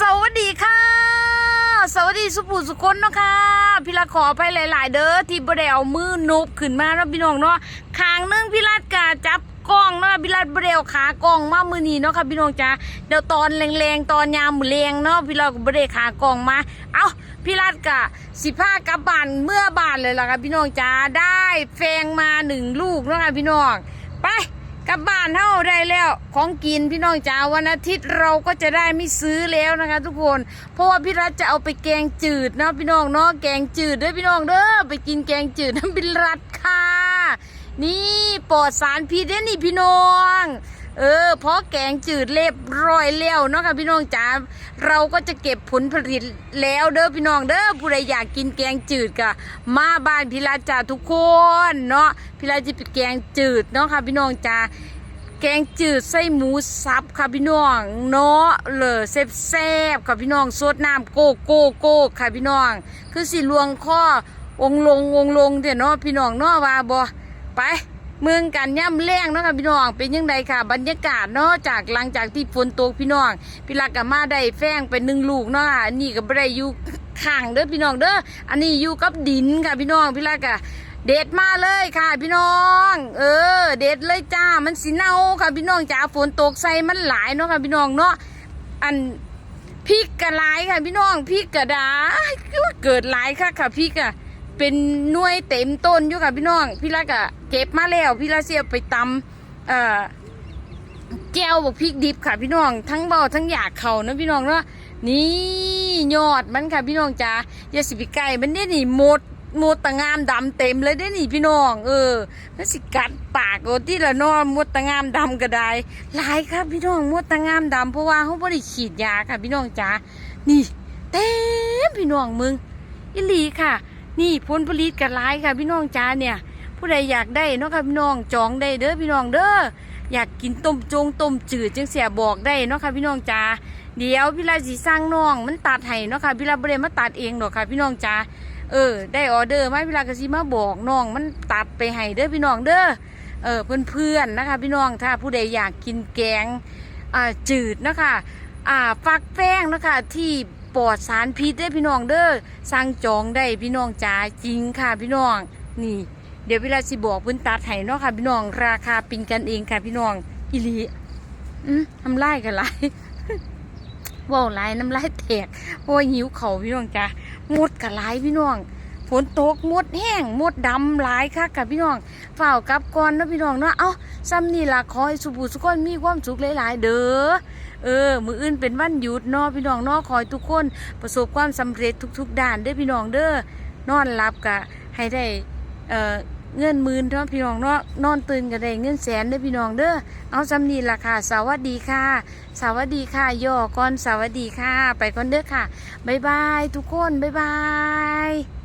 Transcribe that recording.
สวัสดีค่ะ สวัสดีสุภูสุคนเนาะค่ะ พี่รัดขอไปหลาย ๆ เด้อที่บ่ได้เอามือนบขึ้นมาเนาะพี่น้องเนาะขางนึงพี่รัดกะจับกล้องเนาะพี่รัดบ่ได้เอาขากล้องมามือนี้เนาะค่ะพี่น้องจ้าเดี๋ยวตอนแรงๆตอนยามมือแรงเนาะพี่รัดก็บ่ได้ขากล้องมา เอ้าพี่รัดกะสิพากลับบ้านเมื่อบ้านเลยล่ะค่ะพี่น้องจ้าได้แฟงมาหนึ่งลูกเนาะค่ะพี่น้องไป กลับบ้านเท่าได้แล้ว ของกินพี่น้องจ๋าวันอาทิตย์เราก็จะได้ไม่ซื้อแล้วนะคะ ทุกคนเพราะว่าพี่รัฐจะเอาไปแกงจืดเนาะพี่น้องเนาะแกงจืดด้วยพี่น้องเด้อไปกินแกงจืดน้ำพี่รัฐค่ะ นี่ปลอดสารพิษเด้อนี่พี่น้อง เออเพราะแกงจืดเรียบร้อยแล้วเนาะค่ะพี่น้องจ๋าเราก็จะเก็บผลผลิตแล้วเด้อพี่น้องเด้อผู้ใดอยากกินแกงจืดก็มาบ้านพี่รัฐจ้าทุกคนเนาะพี่รัฐจะเป็นแกงจืดเนาะค่ะพี่น้องจ๋าแกงจืดไส้หมูสับค่ะพี่น้องเนาะเลยแซ่บๆค่ะพี่น้องสดน้ำโกโก้โก้ค่ะพี่น้อง คือสิลวงข้อองลงองลงเดี๋ยวเนาะพี่น้องเนาะว่าบ่ไป เมืองกันย่ำแรงเนาะค่ะพี่น้องเป็นยังไงค่ะ บรรยากาศเนาะจากหลังจากที่ฝนตกพี่น้องพี่ลักกับมาได้แฟงเป็นหนึ่งลูกเนาะค่ะอันนี้ก็บ่ได้อยู่ข้างเด้อพี่น้องเด้ออันนี้อยู่กับดินค่ะพี่น้องพี่ลักอะเด็ดมาเลยค่ะพี่น้อง เออ เด็ดเลยจ้ามันสีเน่าค่ะพี่น้องจ้าฝนตกใส่มันหลายเนาะค่ะพี่น้องเนาะอันพริกกะลายค่ะพี่น้องพริกกะดาคือว่าเกิดหลายค่ะค่ะพริกอะ เป็นหน่วยเต็มต้นอยู่ค่ะพี่น้อง พี่ละกะเก็บมาแล้วพี่ละเสียไปตำเอ่อแก้วบอกพริกดิบค่ะพี่น้อง ทั้งเบาทั้งอยากเขานะพี่น้องเนาะนี่ยอดมันค่ะพี่น้องจ้าอย่าสิไปไก่มันเนี่ยนี่หมดหมดตะงามดำเต็มเลยได้อนี่พี่น้อง เออแล้วสิกัดปากโอที่ละนอนมดตะงามดำก็ได้หลายครับพี่น้องมดตะงามดำเพราะว่าเขาบ่ได้ฉีดยาค่ะพี่น้องจ้านี่เต็มพี่น้องมึงอิลีค่ะ นี่ผลผลิตกันหลค่ะพี่น้องจ้าเนี่ย ผู้ใดอยากได้เนาะค่ะพี่น้องจองได้เด้อพี่น้องเด้ออยากกินต้มจงต้มจืดจังเสียบอกได้เนาะค่ะพี่น้องจ้าเดี๋ยวพี่ลาสิสร้างน้องมันตัดให้เนาะค่ะพี่ลาบ่ได้มาตัดเองดอกค่ะ พี่น้องจ้าเออ ได้ออเดอร์ไหมพี่ลาก็สิมาบอกน้องมันตัดไปให้เด้อพี่น้องเด้อเออเพื่อนๆนะคะ พี่น้องถ้าผู้ใดอยากกินแกงอ่าจืดนะคะ อ่าฟักแป้งนะคะที่ ปลอดสารพิษได้พี่น้องเด้อสั่งจองได้พี่น้องจ้าจริงค่ะพี่น้องนี่ เดี๋ยวเวลาสิบอกเพิ่นตัดให้เนาะค่ะ พี่น้องราคาเป็นกันเองค่ะ พี่น้องอีหลีอืมน้ำลายกันไหลายว้าวไหลายน้ำลายแตกเพราะว่าหิวเขาพี่น้องจ้ะมดกันหลายพี่น้องฝนตกมดแห้งมดดำหลายค่ะกับพี่น้อง ฝ้าวกลับก่อนเนาะพี่น้องเนาะ เอ้าซ้ำนี่ล่ะขอให้สุบุสุกนมีความสุขหลาย ๆ เด้อ เออ มืออื่นเป็นวันหยุดเนาะพี่น้องเนาะขอให้ทุกคนประสบความสำเร็จทุก ๆ ด้านเด้อพี่น้องเด้อ นอนหลับกะให้ได้ เอ่อเงินหมื่นเนาะพี่น้องเนาะนอนตื่นก็ได้เงินแสนเด้อพี่น้องเด้อเอาจำนี้ล่ะค่ะ สวัสดีค่ะ สวัสดีค่ะย่อก่อนสวัสดีค่ะ ไปก่อนเด้อค่ะบ๊ายบายทุกคนบ๊ายบาย